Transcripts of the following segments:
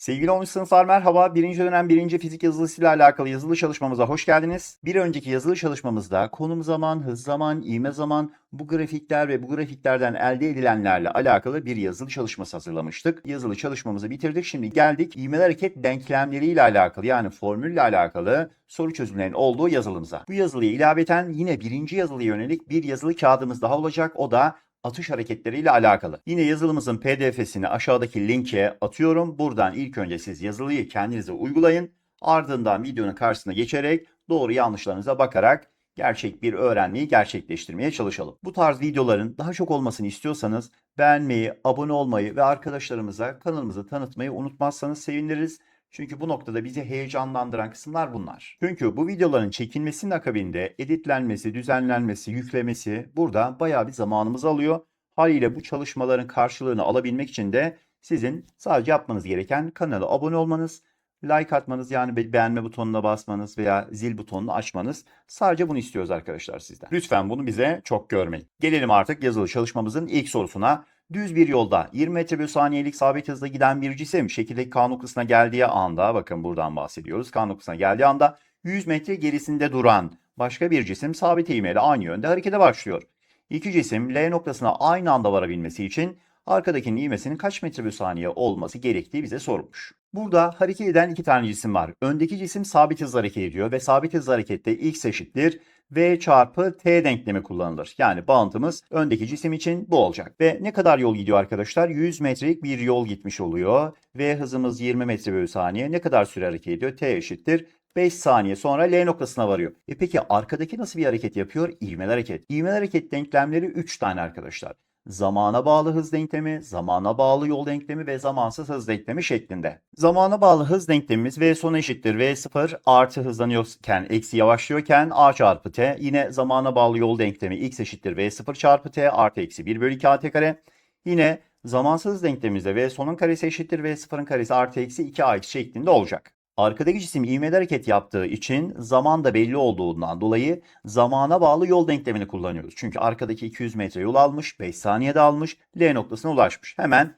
Sevgili 10. sınıflar merhaba. Birinci dönem birinci fizik yazılısıyla alakalı yazılı çalışmamıza hoş geldiniz. Bir önceki yazılı çalışmamızda konum zaman, hız zaman, ivme zaman, bu grafikler ve bu grafiklerden elde edilenlerle alakalı bir yazılı çalışması hazırlamıştık. Yazılı çalışmamızı bitirdik. Şimdi geldik ivmeli hareket denklemleriyle alakalı yani formülle alakalı soru çözümlerinin olduğu yazılımıza. Bu yazılıya ilaveten yine birinci yazılıya yönelik bir yazılı kağıdımız daha olacak. O da atış hareketleriyle alakalı. Yine yazılımızın pdf'sini aşağıdaki linke atıyorum. Buradan ilk önce siz yazılıyı kendinize uygulayın. Ardından videonun karşısına geçerek doğru yanlışlarınıza bakarak gerçek bir öğrenmeyi gerçekleştirmeye çalışalım. Bu tarz videoların daha çok olmasını istiyorsanız beğenmeyi, abone olmayı ve arkadaşlarımıza kanalımızı tanıtmayı unutmazsanız seviniriz. Çünkü bu noktada bizi heyecanlandıran kısımlar bunlar. Çünkü bu videoların çekilmesinin akabinde editlenmesi, düzenlenmesi, yüklemesi burada bayağı bir zamanımızı alıyor. Haliyle bu çalışmaların karşılığını alabilmek için de sizin sadece yapmanız gereken kanala abone olmanız, like atmanız yani be- beğenme butonuna basmanız veya zil butonunu açmanız. Sadece bunu istiyoruz arkadaşlar sizden. Lütfen bunu bize çok görmeyin. Gelelim artık yazılı çalışmamızın ilk sorusuna. Düz bir yolda 20 metre bölü saniyelik sabit hızla giden bir cisim şekildeki K noktasına geldiği anda bakın buradan bahsediyoruz. K noktasına geldiği anda 100 metre gerisinde duran başka bir cisim sabit ivmeyle aynı yönde harekete başlıyor. İki cisim L noktasına aynı anda varabilmesi için arkadakinin ivmesinin kaç metre bölü saniye olması gerektiği bize sorulmuş. Burada hareket eden iki tane cisim var. Öndeki cisim sabit hızla hareket ediyor ve sabit hızla harekette x eşittir v çarpı t denklemi kullanılır. Yani bağıntımız öndeki cisim için bu olacak. Ve ne kadar yol gidiyor arkadaşlar? 100 metrelik bir yol gitmiş oluyor. V hızımız 20 metre bölü saniye. Ne kadar süre hareket ediyor? T eşittir 5 saniye sonra L noktasına varıyor. E peki arkadaki nasıl bir hareket yapıyor? İvmeli hareket. İvmeli hareket denklemleri 3 tane arkadaşlar. Zamana bağlı hız denklemi, zamana bağlı yol denklemi ve zamansız hız denklemi şeklinde. Zamana bağlı hız denklemimiz V sonu eşittir V0 artı hızlanıyorken eksi yavaşlıyorken A çarpı T. Yine zamana bağlı yol denklemi X eşittir V0 çarpı T artı eksi 1 bölü 2 AT kare. Yine zamansız denklemimizde V sonun karesi eşittir V0'ın karesi artı eksi 2 AX şeklinde olacak. Arkadaki cisim ivmeli hareket yaptığı için zaman da belli olduğundan dolayı zamana bağlı yol denklemini kullanıyoruz. Çünkü arkadaki 200 metre yol almış, 5 saniyede almış, L noktasına ulaşmış. Hemen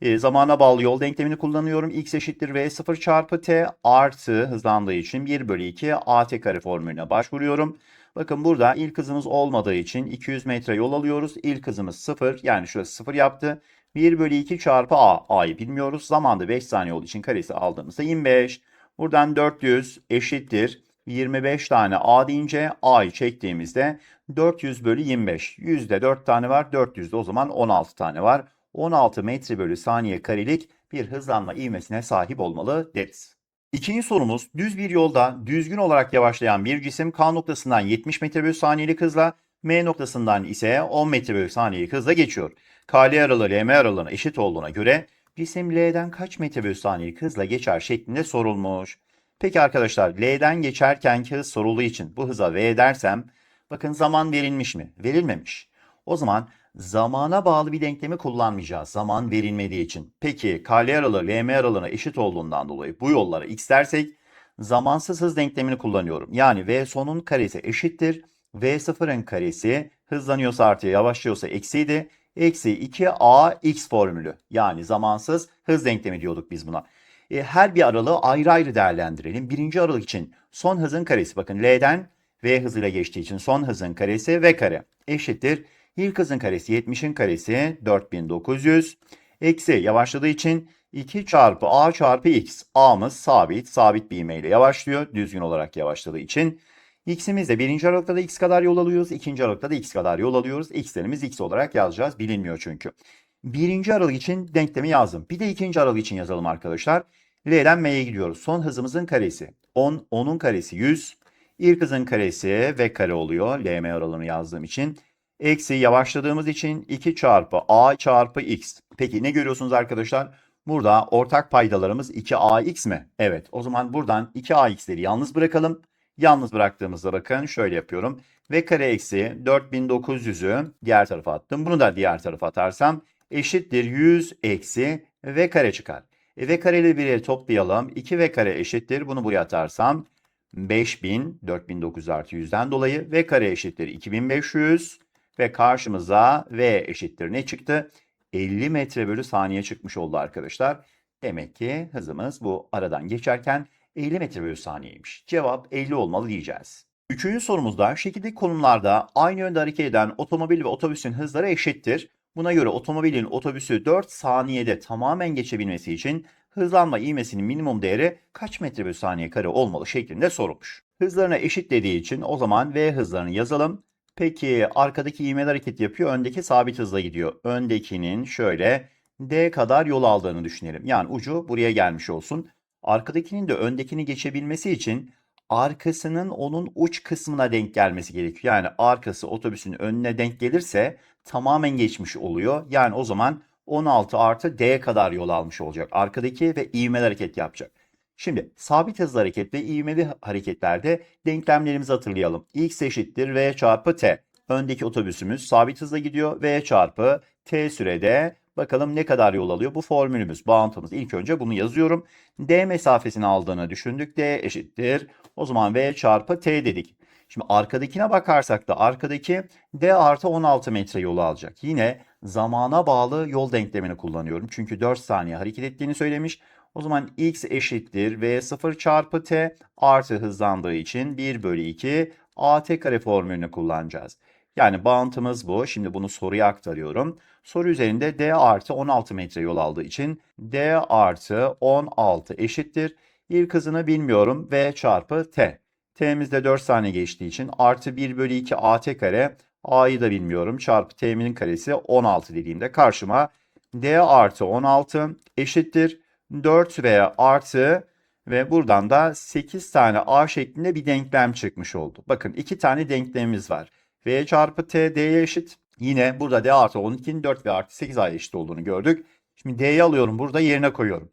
e, zamana bağlı yol denklemini kullanıyorum. X eşittir V0 çarpı T artı hızlandığı için 1 bölü 2 AT kare formülüne başvuruyorum. Bakın burada ilk hızımız olmadığı için 200 metre yol alıyoruz. İlk hızımız 0 yani şurası 0 yaptı. 1 bölü 2 çarpı A. A'yı bilmiyoruz. Zamanda 5 saniye olduğu için karesi aldığımızda 25. Buradan 400 eşittir. 25 tane A deyince A'yı çektiğimizde 400 bölü 25. Yüzde 4 tane var. 400'de o zaman 16 tane var. 16 metre bölü saniye karelik bir hızlanma ivmesine sahip olmalı deriz. İkinci sorumuz düz bir yolda düzgün olarak yavaşlayan bir cisim K noktasından 70 metre bölü saniyelik hızla M noktasından ise 10 metre bölü saniyelik hızla geçiyor. KL aralığı LM aralığına eşit olduğuna göre cisim L'den kaç metre bölü saniyelik hızla geçer şeklinde sorulmuş. Peki arkadaşlar L'den geçerkenki hız sorulduğu için bu hıza V dersem bakın zaman verilmiş mi? Verilmemiş. O zaman zamana bağlı bir denklemi kullanmayacağız. Zaman verilmediği için. Peki KL aralığı LM aralığına eşit olduğundan dolayı bu yollara x dersek zamansız hız denklemini kullanıyorum. Yani V sonun karesi eşittir. V0'ın karesi hızlanıyorsa artıya yavaşlıyorsa eksiydi. Eksi 2ax formülü. Yani zamansız hız denklemi diyorduk biz buna. E, her bir aralığı ayrı ayrı değerlendirelim. Birinci aralık için son hızın karesi. Bakın L'den V hızıyla geçtiği için son hızın karesi V kare eşittir. İlk hızın karesi 70'in karesi 4900. Eksi yavaşladığı için 2 çarpı A çarpı X. A'mız sabit. Sabit bir ivmeyle yavaşlıyor. Düzgün olarak yavaşladığı için. X'imiz de birinci aralıkta da X kadar yol alıyoruz. ikinci aralıkta da X kadar yol alıyoruz. X'lerimiz X olarak yazacağız. Bilinmiyor çünkü. Birinci aralık için denklemi yazdım. Bir de ikinci aralık için yazalım arkadaşlar. L'den M'ye gidiyoruz. Son hızımızın karesi. 10, 10'un karesi 100. İlk hızın karesi V kare oluyor. LM aralığını yazdığım için. Eksi yavaşladığımız için 2 çarpı A çarpı X. Peki ne görüyorsunuz arkadaşlar? Burada ortak paydalarımız 2AX mi? Evet. O zaman buradan 2AX'leri yalnız bırakalım. Yalnız bıraktığımızda bakın şöyle yapıyorum. V kare eksi 4900'ü diğer tarafa attım. Bunu da diğer tarafa atarsam eşittir 100 eksi V kare çıkar. E, V kareli bir yere toplayalım. 2V kare eşittir. Bunu buraya atarsam 5000, 4900 artı 100'den dolayı V kare eşittir 2500 ve karşımıza V eşittir ne çıktı? 50 metre bölü saniye çıkmış oldu arkadaşlar. Demek ki hızımız bu aradan geçerken 50 metre bölü saniyeymiş. Cevap 50 olmalı diyeceğiz. Üçüncü sorumuzda şekildeki konumlarda aynı yönde hareket eden otomobil ve otobüsün hızları eşittir. Buna göre otomobilin otobüsü 4 saniyede tamamen geçebilmesi için hızlanma ivmesinin minimum değeri kaç metre bölü saniye kare olmalı şeklinde sorulmuş. Hızlarına eşit dediği için o zaman V hızlarını yazalım. Peki arkadaki ivmeli hareket yapıyor, öndeki sabit hızla gidiyor. Öndekinin şöyle D kadar yol aldığını düşünelim. Yani ucu buraya gelmiş olsun. Arkadakinin de öndekini geçebilmesi için arkasının onun uç kısmına denk gelmesi gerekiyor. Yani arkası otobüsün önüne denk gelirse tamamen geçmiş oluyor. Yani o zaman 16 artı D kadar yol almış olacak. Arkadaki ve ivmeli hareket yapacak. Şimdi sabit hızlı hareket ve ivmeli hareketlerde denklemlerimizi hatırlayalım. X eşittir V çarpı T. Öndeki otobüsümüz sabit hızla gidiyor. V çarpı T sürede bakalım ne kadar yol alıyor? Bu formülümüz, bağıntımız. İlk önce bunu yazıyorum. D mesafesini aldığını düşündük. D eşittir. O zaman V çarpı T dedik. Şimdi arkadakine bakarsak da arkadaki D artı 16 metre yolu alacak. Yine zamana bağlı yol denklemini kullanıyorum. Çünkü 4 saniye hareket ettiğini söylemiş. O zaman x eşittir v 0 çarpı t artı hızlandığı için 1 bölü 2 at kare formülünü kullanacağız. Yani bağıntımız bu. Şimdi bunu soruya aktarıyorum. Soru üzerinde d artı 16 metre yol aldığı için d artı 16 eşittir. İlk hızını bilmiyorum v çarpı t. T'mizde 4 saniye geçtiği için artı 1 bölü 2 at kare a'yı da bilmiyorum çarpı t'min karesi 16 dediğimde karşıma d artı 16 eşittir 4 veya artı ve buradan da 8 tane a şeklinde bir denklem çıkmış oldu. Bakın iki tane denklemimiz var. V çarpı t d'ye eşit. Yine burada d artı 12'nin 4 ve artı 8 a'ya eşit olduğunu gördük. Şimdi d'yi alıyorum burada yerine koyuyorum.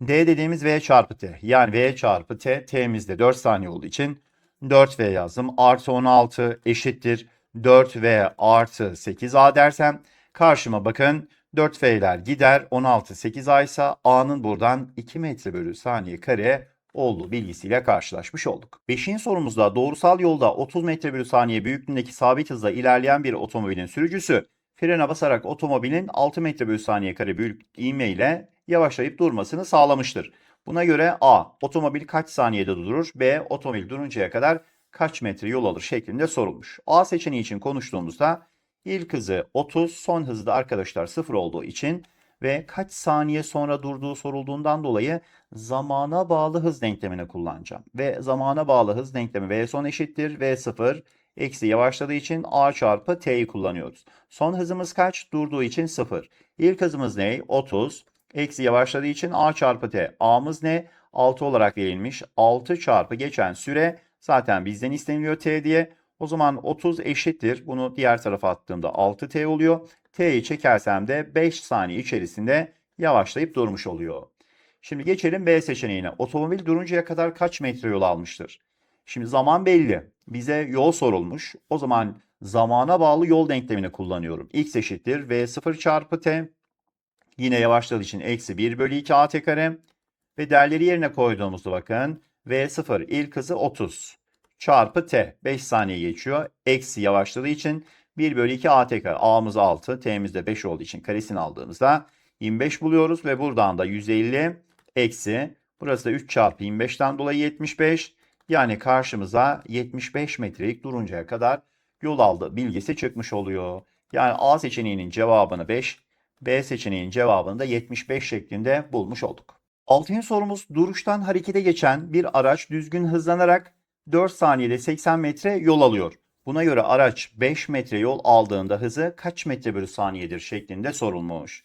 d dediğimiz v çarpı t. Yani v çarpı t t'mizde 4 saniye olduğu için 4v yazdım. Artı 16 eşittir 4v artı 8a dersem karşıma bakın 4F'ler gider. 16 8A ise A'nın buradan 2 metre bölü saniye kare olduğu bilgisiyle karşılaşmış olduk. Beşinci sorumuzda doğrusal yolda 30 metre bölü saniye büyüklüğündeki sabit hızla ilerleyen bir otomobilin sürücüsü frene basarak otomobilin 6 metre bölü saniye kare büyük ivme ile yavaşlayıp durmasını sağlamıştır. Buna göre A. Otomobil kaç saniyede durur? B. Otomobil duruncaya kadar kaç metre yol alır şeklinde sorulmuş. A seçeneği için konuştuğumuzda İlk hızı 30, son hızı da arkadaşlar 0 olduğu için ve kaç saniye sonra durduğu sorulduğundan dolayı zamana bağlı hız denklemini kullanacağım. Ve zamana bağlı hız denklemi V son eşittir V0 eksi yavaşladığı için A çarpı T'yi kullanıyoruz. Son hızımız kaç? Durduğu için 0. İlk hızımız ne? 30 eksi yavaşladığı için A çarpı T. A'mız ne? 6 olarak verilmiş. 6 çarpı geçen süre zaten bizden isteniliyor T diye. O zaman 30 eşittir. Bunu diğer tarafa attığımda 6t oluyor. T'yi çekersem de 5 saniye içerisinde yavaşlayıp durmuş oluyor. Şimdi geçelim B seçeneğine. Otomobil duruncaya kadar kaç metre yol almıştır? Şimdi zaman belli. Bize yol sorulmuş. O zaman zamana bağlı yol denklemini kullanıyorum. X eşittir V0 çarpı T. Yine yavaşladığı için eksi 1 bölü 2 AT kare. Ve değerleri yerine koyduğumuzda bakın. V0 ilk hızı 30 çarpı t. 5 saniye geçiyor. Eksi yavaşladığı için 1 bölü 2 at kare. A'mız 6. T'miz de 5 olduğu için karesini aldığımızda 25 buluyoruz. Ve buradan da 150 eksi. Burası da 3 çarpı 25'ten dolayı 75. Yani karşımıza 75 metrelik duruncaya kadar yol aldı bilgisi çıkmış oluyor. Yani A seçeneğinin cevabını 5, B seçeneğinin cevabını da 75 şeklinde bulmuş olduk. Altıncı sorumuz duruştan harekete geçen bir araç düzgün hızlanarak 4 saniyede 80 metre yol alıyor. Buna göre araç 5 metre yol aldığında hızı kaç metre bölü saniyedir şeklinde sorulmuş.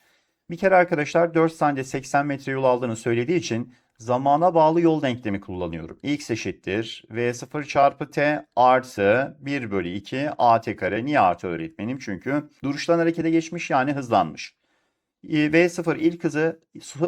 Bir kere arkadaşlar 4 saniyede 80 metre yol aldığını söylediği için zamana bağlı yol denklemi kullanıyorum. X eşittir V0 çarpı T artı 1 bölü 2 AT kare. Niye artı öğretmenim? Çünkü duruştan harekete geçmiş yani hızlanmış. V0 ilk hızı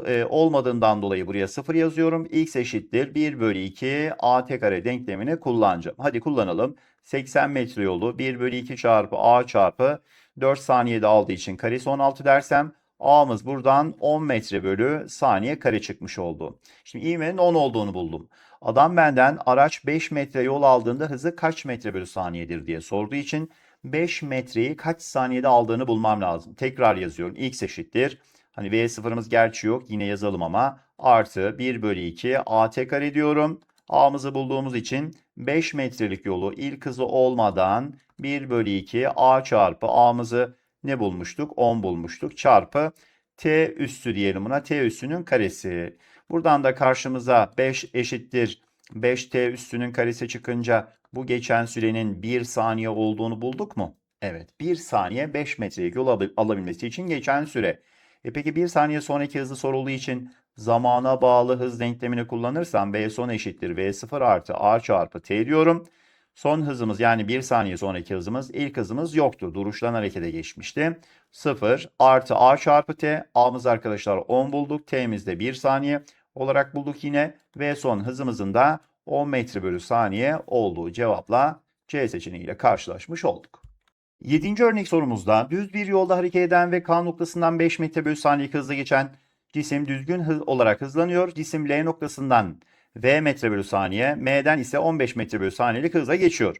e, olmadığından dolayı buraya 0 yazıyorum. X eşittir 1 bölü 2 AT kare denklemini kullanacağım. Hadi kullanalım. 80 metre yolu 1 bölü 2 çarpı A çarpı 4 saniyede aldığı için karesi 16 dersem A'mız buradan 10 metre bölü saniye kare çıkmış oldu. Şimdi ivmenin 10 olduğunu buldum. Adam benden araç 5 metre yol aldığında hızı kaç metre bölü saniyedir diye sorduğu için 5 metreyi kaç saniyede aldığını bulmam lazım. Tekrar yazıyorum. X eşittir. Hani V sıfırımız gerçi yok yine yazalım ama artı 1 bölü 2 AT kare diyorum. A'mızı bulduğumuz için 5 metrelik yolu ilk hızı olmadan 1 bölü 2 A çarpı A'mızı ne bulmuştuk? 10 bulmuştuk. Çarpı T üssü diyelim buna. T üssünün karesi. Buradan da karşımıza 5 eşittir 5T üssünün karesi çıkınca bu geçen sürenin 1 saniye olduğunu bulduk mu? Evet 1 saniye 5 metrelik yol al- alabilmesi için geçen süre. E peki 1 saniye sonraki hızı sorulduğu için zamana bağlı hız denklemini kullanırsam V son eşittir V0 artı A çarpı T diyorum. Son hızımız yani 1 saniye sonraki hızımız ilk hızımız yoktu. Duruştan harekete geçmişti. 0 artı A çarpı T. A'mız arkadaşlar 10 bulduk. T'miz de 1 saniye olarak bulduk yine. Ve son hızımızın da 10 metre bölü saniye olduğu cevapla C seçeneğiyle karşılaşmış olduk. Yedinci örnek sorumuzda düz bir yolda hareket eden ve K noktasından 5 metre bölü saniye hızla geçen cisim düzgün hız olarak hızlanıyor. Cisim L noktasından V metre bölü saniye, M'den ise 15 metre bölü saniyelik hızla geçiyor.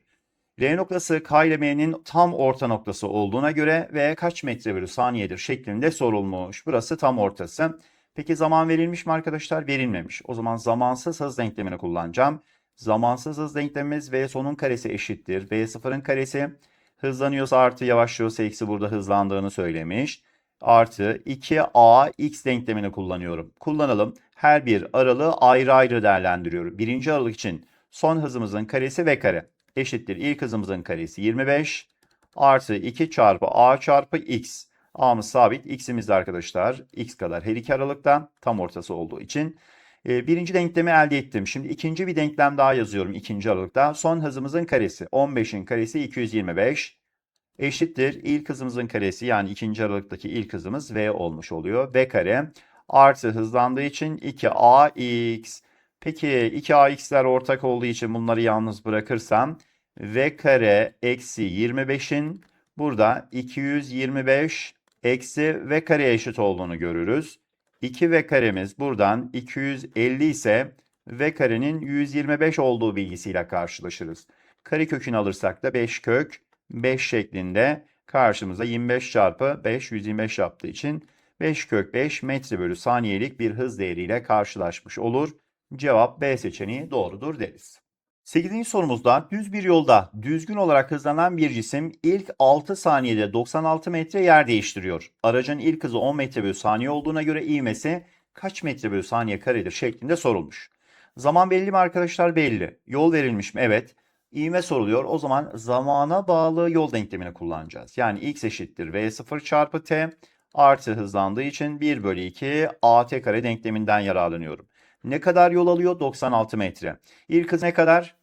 L noktası K ile M'nin tam orta noktası olduğuna göre V kaç metre bölü saniyedir şeklinde sorulmuş. Burası tam ortası. Peki zaman verilmiş mi arkadaşlar? Verilmemiş. O zaman zamansız hız denklemini kullanacağım. Zamansız hız denklemimiz V sonun karesi eşittir. V sıfırın karesi hızlanıyorsa artı yavaşlıyorsa eksi burada hızlandığını söylemiş. Artı 2a x denklemini kullanıyorum. Kullanalım. Her bir aralığı ayrı ayrı değerlendiriyorum. Birinci aralık için son hızımızın karesi v kare eşittir. İlk hızımızın karesi 25 artı 2 çarpı a çarpı x. A'mız sabit. X'imiz de arkadaşlar x kadar her iki aralıkta tam ortası olduğu için. E, birinci denklemi elde ettim. Şimdi ikinci bir denklem daha yazıyorum ikinci aralıkta. Son hızımızın karesi 15'in karesi 225 eşittir. İlk hızımızın karesi yani ikinci aralıktaki ilk hızımız v olmuş oluyor. v kare artı hızlandığı için 2ax. Peki 2ax'ler ortak olduğu için bunları yalnız bırakırsam v kare eksi 25'in burada 225 eksi v kare eşit olduğunu görürüz. 2 v karemiz buradan 250 ise v karenin 125 olduğu bilgisiyle karşılaşırız. Kare kökünü alırsak da 5 kök 5 şeklinde karşımıza 25 çarpı 5 125 yaptığı için 5 kök 5 metre bölü saniyelik bir hız değeriyle karşılaşmış olur. Cevap B seçeneği doğrudur deriz. 8. sorumuzda düz bir yolda düzgün olarak hızlanan bir cisim ilk 6 saniyede 96 metre yer değiştiriyor. Aracın ilk hızı 10 metre bölü saniye olduğuna göre ivmesi kaç metre bölü saniye karedir şeklinde sorulmuş. Zaman belli mi arkadaşlar? Belli. Yol verilmiş mi? Evet. İğme soruluyor. O zaman zamana bağlı yol denklemini kullanacağız. Yani x eşittir v0 çarpı t artı hızlandığı için 1 bölü 2 at kare denkleminden yararlanıyorum. Ne kadar yol alıyor? 96 metre. İlk hız ne kadar?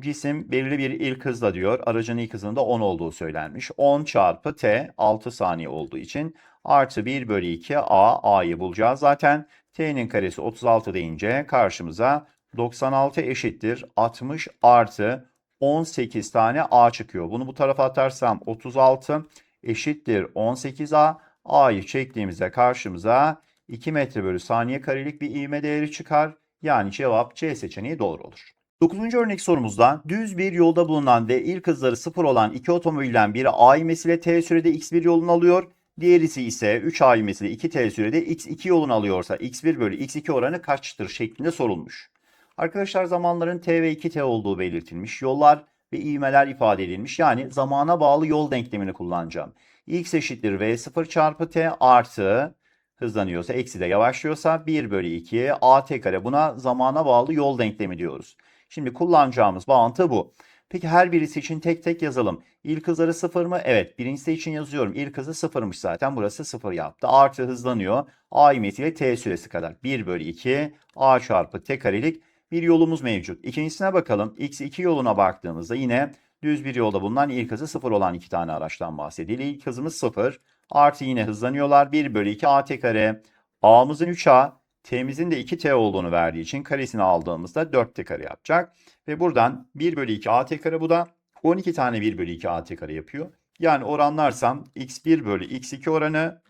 Cisim belirli bir ilk hızla diyor. Aracın ilk hızında 10 olduğu söylenmiş. 10 çarpı t 6 saniye olduğu için artı 1 bölü 2 a a'yı bulacağız zaten. t'nin karesi 36 deyince karşımıza 96 eşittir 60 artı 18 tane A çıkıyor. Bunu bu tarafa atarsam 36 eşittir 18A. A'yı çektiğimizde karşımıza 2 metre bölü saniye karelik bir ivme değeri çıkar. Yani cevap C seçeneği doğru olur. 9. örnek sorumuzda düz bir yolda bulunan ve ilk hızları 0 olan iki otomobilden biri A ivmesiyle T sürede X1 yolunu alıyor. Diğerisi ise 3A ivmesiyle 2T sürede X2 yolunu alıyorsa X1 bölü X2 oranı kaçtır şeklinde sorulmuş. Arkadaşlar zamanların t ve 2t olduğu belirtilmiş. Yollar ve ivmeler ifade edilmiş. Yani zamana bağlı yol denklemini kullanacağım. x eşittir v0 çarpı t artı hızlanıyorsa eksi de yavaşlıyorsa 1 bölü 2 at kare. Buna zamana bağlı yol denklemi diyoruz. Şimdi kullanacağımız bağıntı bu. Peki her birisi için tek tek yazalım. İlk hızları 0 mı? Evet. Birincisi için yazıyorum. İlk hızı 0'mış zaten. Burası 0 yaptı. Artı hızlanıyor. A ivmesiyle t süresi kadar. 1 bölü 2 a çarpı t karelik bir yolumuz mevcut. İkincisine bakalım. X2 yoluna baktığımızda yine düz bir yolda bulunan ilk hızı 0 olan iki tane araçtan bahsediliyor. İlk hızımız 0. Artı yine hızlanıyorlar. 1 bölü 2 at kare. A'mızın 3A. T'mizin de 2T olduğunu verdiği için karesini aldığımızda 4T kare yapacak. Ve buradan 1 bölü 2 at kare bu da 12 tane 1 bölü 2 at kare yapıyor. Yani oranlarsam x1 bölü x2 oranı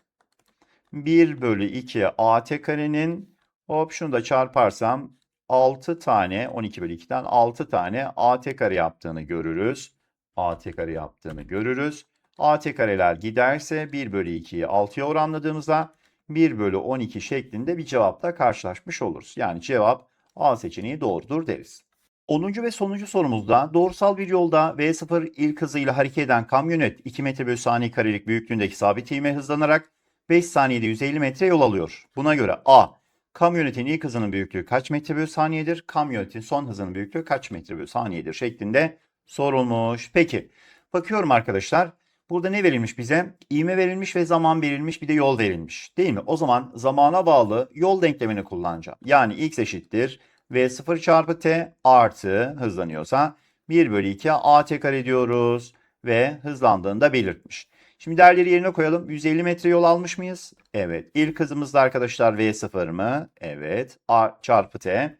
1 bölü 2 at karenin hop şunu da çarparsam 6 tane 12 bölü 2'den 6 tane AT kare yaptığını görürüz. AT kare yaptığını görürüz. AT kareler giderse 1 bölü 2'yi 6'ya oranladığımızda 1 bölü 12 şeklinde bir cevapla karşılaşmış oluruz. Yani cevap A seçeneği doğrudur deriz. 10. ve sonuncu sorumuzda doğrusal bir yolda V0 ilk hızıyla hareket eden kamyonet 2 metre bölü saniye karelik büyüklüğündeki sabit ivme hızlanarak 5 saniyede 150 metre yol alıyor. Buna göre A. Kamyonetin ilk hızının büyüklüğü kaç metre bölü saniyedir? Kamyonetin son hızının büyüklüğü kaç metre bölü saniyedir? şeklinde sorulmuş. Peki bakıyorum arkadaşlar. Burada ne verilmiş bize? İğme verilmiş ve zaman verilmiş bir de yol verilmiş. Değil mi? O zaman zamana bağlı yol denklemini kullanacağım. Yani x eşittir v0 çarpı t artı hızlanıyorsa 1 bölü 2 at kare diyoruz ve hızlandığını da belirtmiş. Şimdi değerleri yerine koyalım. 150 metre yol almış mıyız? Evet. İlk hızımız da arkadaşlar v0 mı? Evet. A çarpı t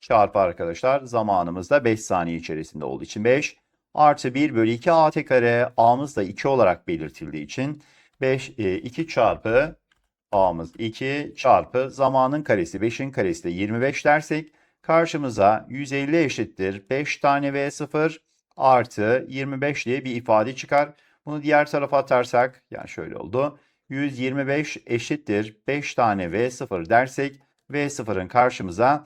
çarpı arkadaşlar zamanımız da 5 saniye içerisinde olduğu için 5 artı 1 bölü 2 at kare a'mız da 2 olarak belirtildiği için 5 2 çarpı a'mız 2 çarpı zamanın karesi 5'in karesi de 25 dersek karşımıza 150 eşittir 5 tane v0 artı 25 diye bir ifade çıkar. Bunu diğer tarafa atarsak yani şöyle oldu. 125 eşittir 5 tane v0 dersek v0'ın karşımıza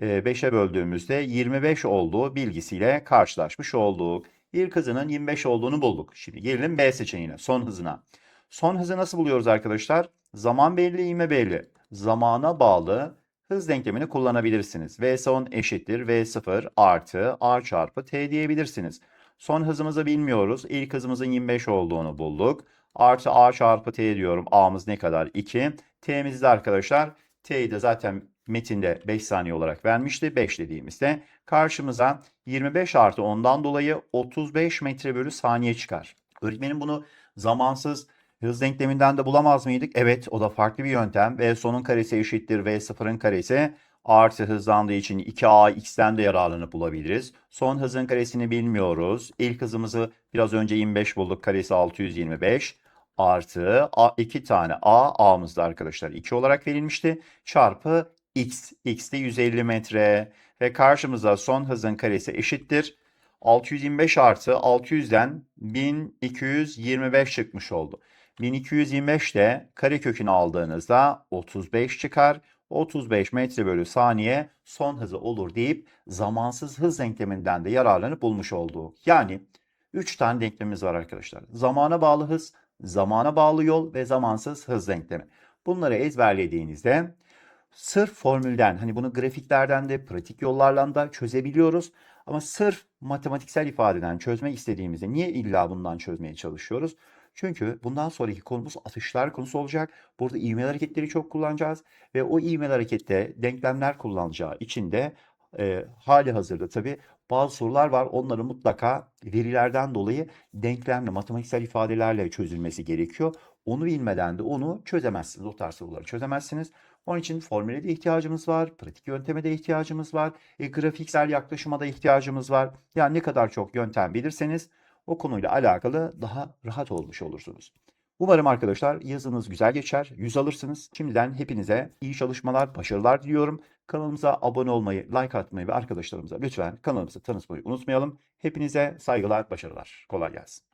5'e böldüğümüzde 25 olduğu bilgisiyle karşılaşmış olduk. İlk hızının 25 olduğunu bulduk. Şimdi gelelim B seçeneğine, son hızına. Son hızı nasıl buluyoruz arkadaşlar? Zaman belli, ivme belli. Zamana bağlı hız denklemini kullanabilirsiniz. V son eşittir V0 artı A çarpı T diyebilirsiniz. Son hızımızı bilmiyoruz. İlk hızımızın 25 olduğunu bulduk. Artı A çarpı T diyorum. A'mız ne kadar? 2. T'miz de arkadaşlar T'yi de zaten metinde 5 saniye olarak vermişti. 5 dediğimizde karşımıza 25 artı 10'dan dolayı 35 metre bölü saniye çıkar. Öğretmenim bunu zamansız hız denkleminden de bulamaz mıydık? Evet o da farklı bir yöntem. V sonun karesi eşittir V sıfırın karesi artı hızlandığı için 2AX'ten de yararlanıp bulabiliriz. Son hızın karesini bilmiyoruz. İlk hızımızı biraz önce 25 bulduk. Karesi 625 artı 2 tane A, A'mız da arkadaşlar 2 olarak verilmişti. Çarpı X, X de 150 metre ve karşımıza son hızın karesi eşittir. 625 artı 600'den 1225 çıkmış oldu. 1225 de karekökünü aldığınızda 35 çıkar. 35 metre bölü saniye son hızı olur deyip zamansız hız denkleminden de yararlanıp bulmuş olduk. Yani 3 tane denklemimiz var arkadaşlar. Zamana bağlı hız, zamana bağlı yol ve zamansız hız denklemi. Bunları ezberlediğinizde sırf formülden hani bunu grafiklerden de pratik yollarla da çözebiliyoruz. Ama sırf matematiksel ifadeden çözmek istediğimizde niye illa bundan çözmeye çalışıyoruz? Çünkü bundan sonraki konumuz atışlar konusu olacak. Burada ivmeli hareketleri çok kullanacağız ve o ivmeli harekette denklemler kullanacağı için de e, hali hazırda tabii bazı sorular var. Onları mutlaka verilerden dolayı denklemle, matematiksel ifadelerle çözülmesi gerekiyor. Onu bilmeden de onu çözemezsiniz. O tarz soruları çözemezsiniz. Onun için formüle de ihtiyacımız var. Pratik yönteme de ihtiyacımız var. E, grafiksel yaklaşıma da ihtiyacımız var. Yani ne kadar çok yöntem bilirseniz o konuyla alakalı daha rahat olmuş olursunuz. Umarım arkadaşlar yazınız güzel geçer, yüz alırsınız. Şimdiden hepinize iyi çalışmalar, başarılar diliyorum. Kanalımıza abone olmayı, like atmayı ve arkadaşlarımıza lütfen kanalımızı tanıtmayı unutmayalım. Hepinize saygılar, başarılar. Kolay gelsin.